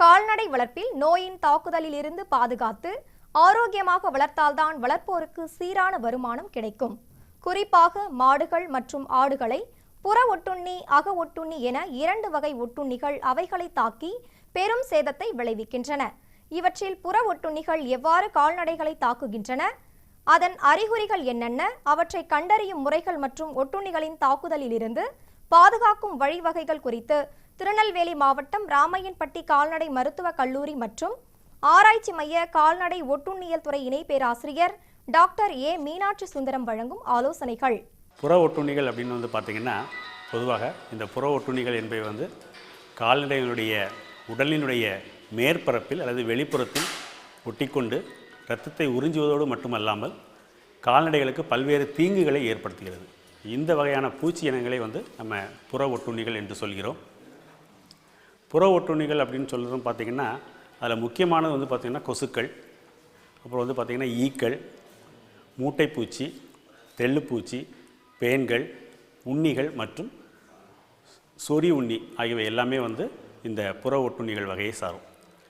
கால்நடை வளர்ப்பில் நோயின் தாக்குதலில் இருந்து பாதுகாத்து ஆரோக்கியமாக வளர்த்தால்தான் வளர்ப்போருக்கு சீரான வருமானம் கிடைக்கும். குறிப்பாக மாடுகள் மற்றும் ஆடுகளை புற ஒட்டுண்ணி அக ஒட்டுண்ணி என இரண்டு வகை ஒட்டுண்ணிகள் அவைகளை தாக்கி பெரும் சேதத்தை விளைவிக்கின்றன. இவற்றில் புற ஒட்டுண்ணிகள் எவ்வாறு கால்நடைகளை தாக்குகின்றன? அதன் அறிகுறிகள் என்னென்ன? அவற்றை கண்டறியும் முறைகள் மற்றும் ஒட்டுண்ணிகளின் தாக்குதலில் இருந்து பாதுகாக்கும் வழிவகைகள் குறித்து திருநெல்வேலி மாவட்டம் ராமையன்பட்டி கால்நடை மருத்துவக் கல்லூரி மற்றும் ஆராய்ச்சி மைய கால்நடை ஒட்டுண்ணியல் துறை இணை பேராசிரியர் டாக்டர் ஏ மீனாட்சி சுந்தரம் வழங்கும் ஆலோசனைகள். புற ஒட்டுண்ணிகள் அப்படின்னு வந்து பார்த்திங்கன்னா பொதுவாக இந்த புற ஒட்டுண்ணிகள் என்பவை வந்து கால்நடைகளுடைய உடலினுடைய மேற்பரப்பில் அல்லது வெளிப்புறத்தில் ஒட்டிக்கொண்டு இரத்தத்தை உறிஞ்சுவதோடு மட்டுமல்லாமல் கால்நடைகளுக்கு பல்வேறு தீங்குகளை ஏற்படுத்துகிறது. இந்த வகையான பூச்சி இனங்களை வந்து நம்ம புற ஒட்டுண்ணிகள் என்று சொல்கிறோம். புற ஒட்டுண்ணிகள் அப்படின்னு சொல்கிறதும் பார்த்திங்கன்னா அதில் முக்கியமானது வந்து பார்த்திங்கன்னா கொசுக்கள் அப்புறம் வந்து பார்த்திங்கன்னா ஈக்கள் மூட்டைப்பூச்சி தெள்ளுப்பூச்சி பேன்கள் உண்ணிகள் மற்றும் சொறி உண்ணி ஆகியவை எல்லாமே வந்து இந்த புற ஒட்டுண்ணிகள் வகையை சாரும்.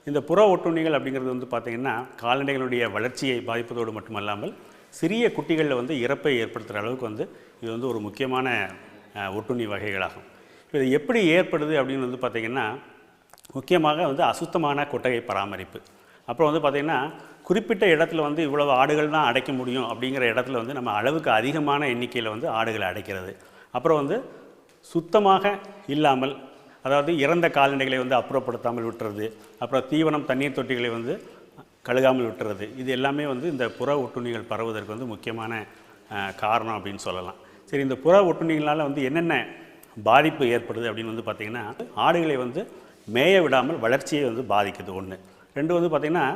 இந்த புற ஒட்டுண்ணிகள் அப்படிங்கிறது வந்து பார்த்திங்கன்னா கால்நடைகளுடைய வளர்ச்சியை பாதிப்பதோடு மட்டுமல்லாமல் சிறிய குட்டிகளில் வந்து இறப்பை ஏற்படுத்துகிற அளவுக்கு வந்து இது வந்து ஒரு முக்கியமான ஒட்டுண்ணி வகைகளாகும். இது எப்படி ஏற்படுது அப்படின்னு வந்து பார்த்திங்கன்னா முக்கியமாக வந்து அசுத்தமான கொட்டகை பராமரிப்பு. அப்புறம் வந்து பார்த்திங்கன்னா குறிப்பிட்ட இடத்துல வந்து இவ்வளவு ஆடுகள் தான் அடைக்க முடியும் அப்படிங்கிற இடத்துல வந்து நம்ம அளவுக்கு அதிகமான எண்ணிக்கையில் வந்து ஆடுகளை அடைக்கிறது. அப்புறம் வந்து சுத்தமாக இல்லாமல் அதாவது இறந்த கால்நடைகளை வந்து அப்புறப்படுத்தாமல் விட்டுறது அப்புறம் தீவனம் தண்ணீர் தொட்டிகளை வந்து கழுகாமல் விட்டுறது இது எல்லாமே வந்து இந்த புற ஒட்டுண்ணிகள் பரவுவதற்கு வந்து முக்கியமான காரணம் அப்படின்னு சொல்லலாம். சரி இந்த புற ஒட்டுண்ணிகளால் வந்து என்னென்ன பாதிப்பு ஏற்படுது அப்படின்னு வந்து பார்த்திங்கன்னா ஆடுகளை வந்து மேய விடாமல் வளர்ச்சியை வந்து பாதிக்குது ஒன்று ரெண்டு வந்து பார்த்திங்கன்னா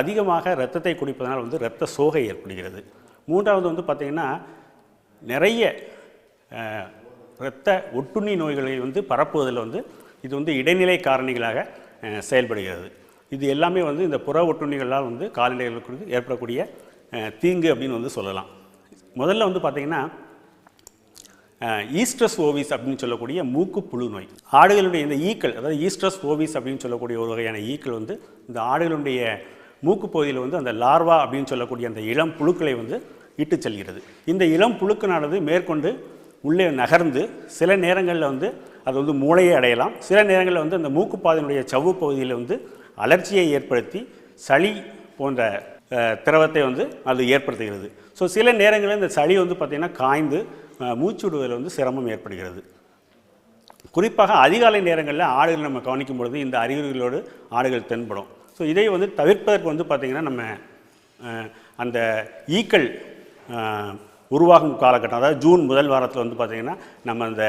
அதிகமாக ரத்தத்தை குடிப்பதனால் வந்து இரத்த சோகை ஏற்படுகிறது. மூன்றாவது வந்து பார்த்திங்கன்னா நிறைய இரத்த ஒட்டுண்ணி நோய்களை வந்து பரப்புவதில் வந்து இது வந்து இடைநிலை காரணிகளாக செயல்படுகிறது. இது எல்லாமே வந்து இந்த புற ஒட்டுண்ணிகளால் வந்து கால்நடைகளுக்கு ஏற்படக்கூடிய தீங்கு அப்படின்னு வந்து சொல்லலாம். முதல்ல வந்து பார்த்திங்கன்னா ஈஸ்ட்ரஸ் ஓவிஸ் அப்படின்னு சொல்லக்கூடிய மூக்கு புழு நோய். ஆடுகளுடைய இந்த ஈக்கள் அதாவது ஈஸ்ட்ரஸ் ஓவிஸ் அப்படின்னு சொல்லக்கூடிய ஒரு வகையான ஈக்கள் வந்து இந்த ஆடுகளுடைய மூக்கு பகுதியில் வந்து அந்த லார்வா அப்படின்னு சொல்லக்கூடிய அந்த இளம் புழுக்களை வந்து இட்டு செல்கிறது. இந்த இளம் புழுக்கனானது மேற்கொண்டு உள்ளே நகர்ந்து சில நேரங்களில் வந்து அது வந்து மூளையை அடையலாம். சில நேரங்களில் வந்து அந்த மூக்குப்பாதையினுடைய சவ்வு பகுதியில் வந்து அலர்ச்சியை ஏற்படுத்தி சளி போன்ற திரவத்தை வந்து அது ஏற்படுத்துகிறது. ஸோ சில நேரங்களில் இந்த சளி வந்து பார்த்திங்கன்னா காய்ந்து மூச்சு விடுவதில் வந்து சிரமம் ஏற்படுகிறது. குறிப்பாக அதிகாலை நேரங்களில் ஆடுகள் நம்ம கவனிக்கும் பொழுது இந்த அறிகுறிகளோடு ஆடுகள் தென்படும். ஸோ இதை வந்து தவிர்ப்பதற்கு வந்து பார்த்திங்கன்னா நம்ம அந்த ஈக்கள் உருவாகும் காலகட்டம் அதாவது ஜூன் முதல் வாரத்தில் வந்து பார்த்திங்கன்னா நம்ம அந்த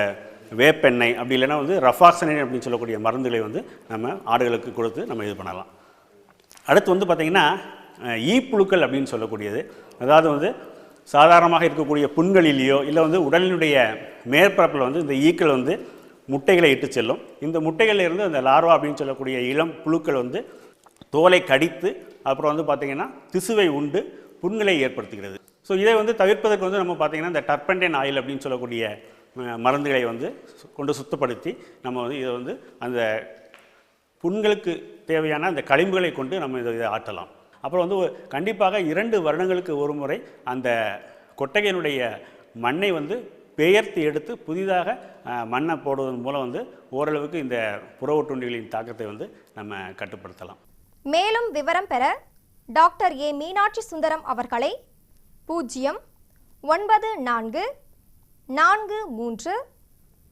வேப்பெண்ணெய் அப்படி இல்லைன்னா வந்து ரஃபாக்சனைன் அப்படின்னு சொல்லக்கூடிய மருந்துகளை வந்து நம்ம ஆடுகளுக்கு கொடுத்து நம்ம இது பண்ணலாம். அடுத்து வந்து பார்த்திங்கன்னா ஈ ஈப்புழுக்கள் அப்படின்னு சொல்லக்கூடியது. அதாவது வந்து சாதாரணமாக இருக்கக்கூடிய புண்களிலேயோ இல்லை வந்து உடலினுடைய மேற்பரப்பில் வந்து இந்த ஈக்கள் வந்து முட்டைகளை இட்டு செல்லும். இந்த முட்டைகளிலிருந்து அந்த லார்வா அப்படின்னு சொல்லக்கூடிய இளம் புழுக்கள் வந்து தோலை கடித்து அப்புறம் வந்து பார்த்திங்கன்னா திசுவை உண்டு புண்களை ஏற்படுத்துகிறது. ஸோ இதை வந்து தவிர்ப்பதற்கு வந்து நம்ம பார்த்திங்கன்னா இந்த டர்பண்டைன் ஆயில் அப்படின்னு சொல்லக்கூடிய மருந்துகளை வந்து கொண்டு சுத்தப்படுத்தி நம்ம வந்து இதை வந்து அந்த புண்களுக்கு தேவையான அந்த களிம்புகளை கொண்டு நம்ம இதை ஆட்டலாம் அப்புறம் வந்து கண்டிப்பாக இரண்டு வருடங்களுக்கு ஒரு முறை அந்த கொட்டகையினுடைய மண்ணை வந்து பெயர்த்து எடுத்து புதிதாக மண்ணை போடுவதன் மூலம் வந்து ஓரளவுக்கு இந்த புற ஒட்டுண்ணிகளின் தாக்கத்தை வந்து நம்ம கட்டுப்படுத்தலாம். மேலும் விவரம் பெற டாக்டர் ஏ மீனாட்சி சுந்தரம் அவர்களை பூஜ்ஜியம் ஒன்பது நான்கு நான்கு மூன்று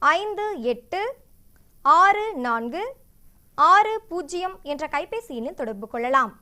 ஐந்து எட்டு ஆறு நான்கு ஆறு பூஜ்ஜியம் என்ற கைபேசி தொடர்பு கொள்ளலாம்.